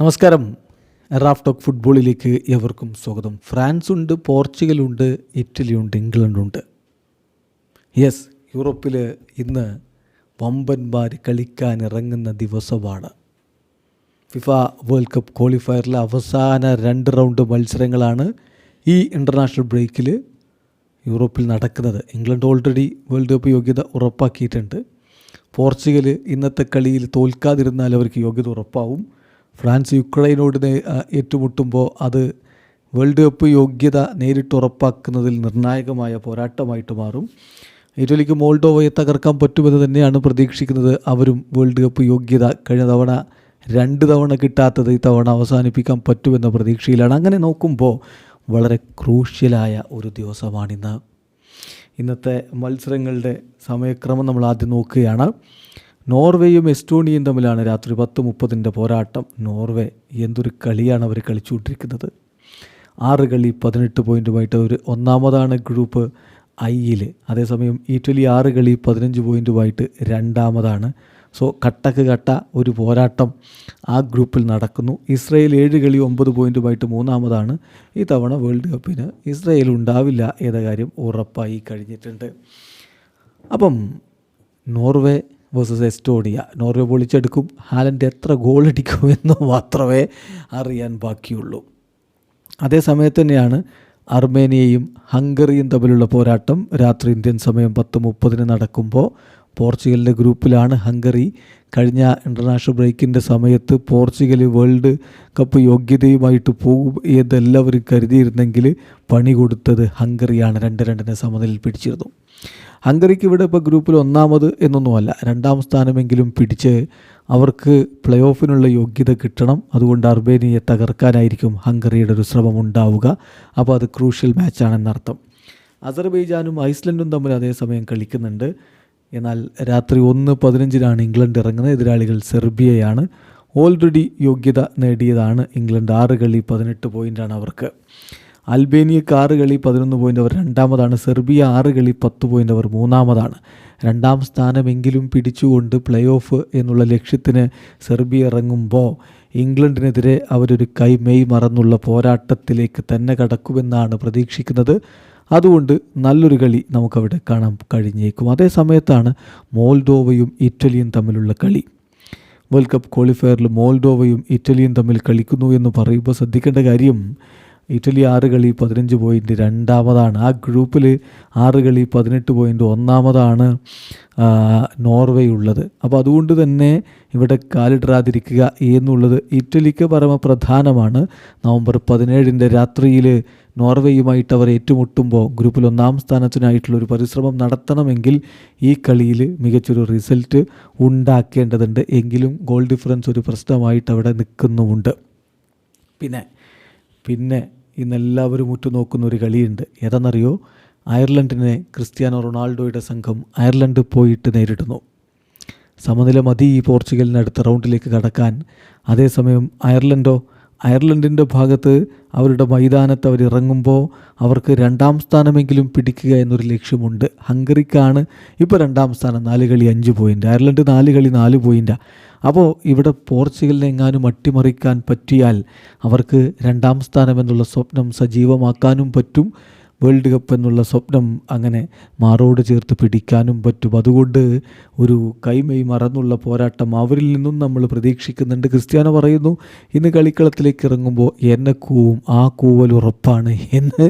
നമസ്കാരം. Raf talk ഫുട്ബോളിലേക്ക് എവർക്കും സ്വാഗതം. ഫ്രാൻസ് ഉണ്ട് പോർച്ചുഗലുണ്ട് ഇംഗ്ലണ്ട് ഉണ്ട്. യെസ് യൂറോപ്പിൽ ഇന്ന് വമ്പന്മാർ കളിക്കാൻ ഇറങ്ങുന്ന ദിവസമാണ്. ഫിഫ വേൾഡ് കപ്പ് ക്വാളിഫയറിലെ അവസാന രണ്ട് റൗണ്ട് മത്സരങ്ങളാണ് ഈ ഇന്റർനാഷണൽ ബ്രേക്കിൽ യൂറോപ്പിൽ നടക്കുന്നത്. ഇംഗ്ലണ്ട് ഓൾറെഡി വേൾഡ് കപ്പ് യോഗ്യത ഉറപ്പാക്കിയിട്ടുണ്ട്. പോർച്ചുഗൽ ഇന്നത്തെ കളിയിൽ തോൽക്കാതിരുന്നാൽ അവർക്ക് യോഗ്യത ഉറപ്പാവും. ഫ്രാൻസ് യുക്രൈനോട് ഏറ്റുമുട്ടുമ്പോൾ അത് വേൾഡ് കപ്പ് യോഗ്യത നേരിട്ട് ഉറപ്പാക്കുന്നതിൽ നിർണായകമായ പോരാട്ടമായിട്ട് മാറും. ഇറ്റലിക്ക് മോൾഡോവയെ തകർക്കാൻ പറ്റുമെന്ന് തന്നെയാണ് പ്രതീക്ഷിക്കുന്നത്. അവരും വേൾഡ് കപ്പ് യോഗ്യത കഴിഞ്ഞ തവണ രണ്ട് തവണ കിട്ടാത്തത് ഈ തവണ അവസാനിപ്പിക്കാൻ പറ്റുമെന്ന പ്രതീക്ഷയിലാണ്. അങ്ങനെ നോക്കുമ്പോൾ വളരെ ക്രൂഷ്യലായ ഒരു ദിവസമാണിന്ന്. ഇന്നത്തെ മത്സരങ്ങളുടെ സമയക്രമം നമ്മൾ ആദ്യം നോക്കുകയാണ്. നോർവേയും എസ്റ്റോണിയയും തമ്മിലാണ് രാത്രി പത്ത് മുപ്പതിന്റെ പോരാട്ടം. നോർവേ എന്തൊരു കളിയാണ് അവർ കളിച്ചുകൊണ്ടിരിക്കുന്നത്. ആറ് കളി പതിനെട്ട് പോയിന്റുമായിട്ട് അവർ ഒന്നാമതാണ് ഗ്രൂപ്പ് ഐയിൽ അതേസമയം ഇറ്റലി ആറ് കളി പതിനഞ്ച് പോയിന്റുമായിട്ട് രണ്ടാമതാണ്. സോ കട്ടക്ക് കട്ട ഒരു പോരാട്ടം ആ ഗ്രൂപ്പിൽ നടക്കുന്നു. ഇസ്രയേൽ ഏഴ് കളി ഒമ്പത് പോയിന്റുമായിട്ട് മൂന്നാമതാണ്. ഈ തവണ വേൾഡ് കപ്പിന് ഇസ്രയേൽ ഉണ്ടാവില്ല ഏത കാര്യം ഉറപ്പായി കഴിഞ്ഞിട്ടുണ്ട്. അപ്പം നോർവേ വേഴ്സസ് എസ്റ്റോണിയ നോർവേ പൊളിച്ചെടുക്കും. ഹാലൻഡ് എത്ര ഗോളടിക്കും എന്ന് മാത്രമേ അറിയാൻ ബാക്കിയുള്ളൂ. അതേ സമയത്ത് തന്നെയാണ് അർമേനിയയും ഹംഗറിയും തമ്മിലുള്ള പോരാട്ടം. രാത്രി ഇന്ത്യൻ സമയം പത്ത് മുപ്പതിന് നടക്കുമ്പോൾ പോർച്ചുഗലിന്റെ ഗ്രൂപ്പിലാണ് ഹംഗറി കഴിഞ്ഞ ഇന്റർനാഷണൽ ബ്രേക്കിന്റെ സമയത്ത് പോർച്ചുഗൽ വേൾഡ് കപ്പ് യോഗ്യതയുമായിട്ട് പോകും എന്നെല്ലാവരും കരുതിയിരുന്നെങ്കിൽ പണി കൊടുത്തത് ഹംഗറിയാണ്. രണ്ട് രണ്ടിനെ സമനിലയിൽ പിടിച്ചിരുന്നു. ഹംഗറിക്ക് ഇവിടെ ഇപ്പോൾ ഗ്രൂപ്പിൽ ഒന്നാമത് എന്നൊന്നുമല്ല രണ്ടാം സ്ഥാനമെങ്കിലും പിടിച്ച് അവർക്ക് പ്ലേ ഓഫിനുള്ള യോഗ്യത കിട്ടണം. അതുകൊണ്ട് അർബേനിയെ തകർക്കാനായിരിക്കും ഹംഗറിയുടെ ഒരു ശ്രമം ഉണ്ടാവുക. അപ്പോൾ അത് ക്രൂഷ്യൽ മാച്ചാണെന്നർത്ഥം. അസർബൈജാനും ഐസ്ലൻഡും തമ്മിൽ അതേസമയം കളിക്കുന്നുണ്ട്. എന്നാൽ രാത്രി ഒന്ന് പതിനഞ്ചിനാണ് ഇംഗ്ലണ്ട് ഇറങ്ങുന്നത്. എതിരാളികൾ സെർബിയയാണ്. ഓൾറെഡി യോഗ്യത നേടിയതാണ് ഇംഗ്ലണ്ട്. ആറ് കളി പതിനെട്ട് പോയിന്റാണ് അവർക്ക്. അൽബേനിയക്ക് ആറ് കളി പതിനൊന്ന് പോയിന്റ് അവർ രണ്ടാമതാണ്. സെർബിയ ആറ് കളി പത്ത് പോയിന്റ് അവർ മൂന്നാമതാണ്. രണ്ടാം സ്ഥാനമെങ്കിലും പിടിച്ചുകൊണ്ട് പ്ലേ ഓഫ് എന്നുള്ള ലക്ഷ്യത്തിന് സെർബിയ ഇറങ്ങുമ്പോൾ ഇംഗ്ലണ്ടിനെതിരെ അവരൊരു കൈ മെയ് മറന്നുള്ള പോരാട്ടത്തിലേക്ക് തന്നെ കടക്കുമെന്നാണ് പ്രതീക്ഷിക്കുന്നത്. അതുകൊണ്ട് നല്ലൊരു കളി നമുക്കവിടെ കാണാൻ കഴിഞ്ഞേക്കും. അതേ സമയത്താണ് മോൾഡോവയും ഇറ്റലിയും തമ്മിലുള്ള കളി. വേൾഡ് കപ്പ് ക്വാളിഫയറിൽ മോൾഡോവയും ഇറ്റലിയും തമ്മിൽ കളിക്കുന്നു എന്ന് പറയുമ്പോൾ ശ്രദ്ധിക്കേണ്ട കാര്യം ഇറ്റലി ആറ് കളി പതിനഞ്ച് പോയിന്റ് രണ്ടാമതാണ്. ആ ഗ്രൂപ്പിൽ ആറ് കളി പതിനെട്ട് പോയിന്റ് ഒന്നാമതാണ് നോർവേ ഉള്ളത്. അപ്പോൾ അതുകൊണ്ട് തന്നെ ഇവിടെ കാലിടറാതിരിക്കുക എന്നുള്ളത് ഇറ്റലിക്ക് പരമപ്രധാനമാണ്. നവംബർ പതിനേഴിന്റെ രാത്രിയിൽ നോർവേയുമായിട്ട് അവർ ഏറ്റുമുട്ടുമ്പോൾ ഗ്രൂപ്പിൽ ഒന്നാം സ്ഥാനത്തിനായിട്ടുള്ള ഒരു പരിശ്രമം നടത്തണമെങ്കിൽ ഈ കളിയിൽ മികച്ചൊരു റിസൾട്ട് ഉണ്ടാക്കേണ്ടതുണ്ട്. എങ്കിലും ഗോൾ ഡിഫറൻസ് ഒരു പ്രശ്നമായിട്ട് അവിടെ നിൽക്കുന്നുമുണ്ട്. പിന്നെ പിന്നെ ഇന്നെല്ലാവരും ഉറ്റുനോക്കുന്ന ഒരു കളിയുണ്ട്. ഏതെന്നറിയോ അയർലൻഡിനെ ക്രിസ്ത്യാനോ റൊണാൾഡോയുടെ സംഘം അയർലൻഡ് പോയിട്ട് നേരിടുന്നു. സമനില മതി ഈ പോർച്ചുഗലിന് അടുത്ത റൗണ്ടിലേക്ക് കടക്കാൻ. അതേസമയം അയർലൻഡോ അയർലൻഡിന്റെ ഭാഗത്ത് അവരുടെ മൈതാനത്ത് അവരിറങ്ങുമ്പോൾ അവർക്ക് രണ്ടാം സ്ഥാനമെങ്കിലും പിടിക്കുക എന്നൊരു ലക്ഷ്യമുണ്ട്. ഹംഗറിക്കാണ് ഇപ്പോൾ രണ്ടാം സ്ഥാനം നാല് കളി അഞ്ച് പോയിന്റ് അയർലൻഡ് നാല് കളി നാല് പോയിന്റാണ് അപ്പോൾ ഇവിടെ പോർച്ചുഗലിനെ എങ്ങാനും അട്ടിമറിക്കാൻ പറ്റിയാൽ അവർക്ക് രണ്ടാം സ്ഥാനം എന്നുള്ള സ്വപ്നം സജീവമാക്കാനും പറ്റും. വേൾഡ് കപ്പ് എന്നുള്ള സ്വപ്നം അങ്ങനെ മാറോട് ചേർത്ത് പിടിക്കാനും പറ്റും. അതുകൊണ്ട് ഒരു കൈമൈ മറന്നുള്ള പോരാട്ടം അവരിൽ നിന്നും നമ്മൾ പ്രതീക്ഷിക്കുന്നുണ്ട്. ക്രിസ്ത്യാനോ പറയുന്നു ഇന്ന് കളിക്കളത്തിലേക്ക് ഇറങ്ങുമ്പോൾ എന്നെ കൂവും ആ കൂവൽ ഉറപ്പാണ് എന്ന്.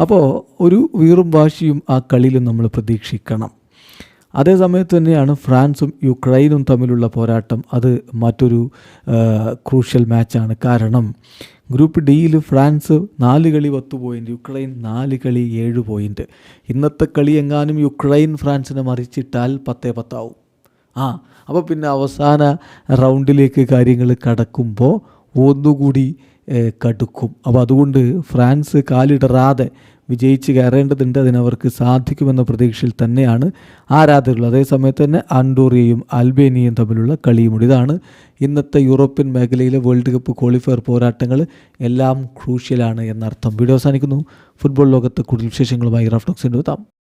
അപ്പോൾ ഒരു വീറും വാശിയും ആ കളിയിലും നമ്മൾ പ്രതീക്ഷിക്കണം. അതേ സമയത്ത് തന്നെയാണ് ഫ്രാൻസും യുക്രൈനും തമ്മിലുള്ള പോരാട്ടം. അത് മറ്റൊരു ക്രൂഷ്യൽ മാച്ചാണ്. കാരണം ഗ്രൂപ്പ് ഡിയിൽ ഫ്രാൻസ് നാല് കളി പത്ത് പോയിന്റ് യുക്രൈൻ നാല് കളി ഏഴ് പോയിന്റ് ഇന്നത്തെ കളി എങ്ങാനും യുക്രൈൻ ഫ്രാൻസിനെ മറിച്ചിട്ടാൽ പത്തേ പത്താവും. ആ അപ്പോൾ പിന്നെ അവസാന റൗണ്ടിലേക്ക് കാര്യങ്ങൾ കടക്കുമ്പോൾ ഒന്നുകൂടി കടുക്കും. അപ്പോൾ അതുകൊണ്ട് ഫ്രാൻസ് കാലിടറാതെ വിജയിച്ച് കയറേണ്ടതുണ്ട് അതിനവർക്ക് സാധിക്കുമെന്ന പ്രതീക്ഷയിൽ തന്നെയാണ് ആരാധകർ അതേസമയത്ത് തന്നെ അണ്ടോറിയയും അൽബേനിയയും തമ്മിലുള്ള കളിയുമുണ്ട് ഇതാണ്. ഇന്നത്തെ യൂറോപ്യൻ മേഖലയിലെ വേൾഡ് കപ്പ് ക്വാളിഫയർ പോരാട്ടങ്ങൾ എല്ലാം ക്രൂഷ്യലാണ് എന്നർത്ഥം. വീഡിയോ അവസാനിക്കുന്നു. ഫുട്ബോൾ ലോകത്ത് കൂടുതൽ വിശേഷങ്ങളുമായി റഫ്ടോക്സിന്റെ എത്താം.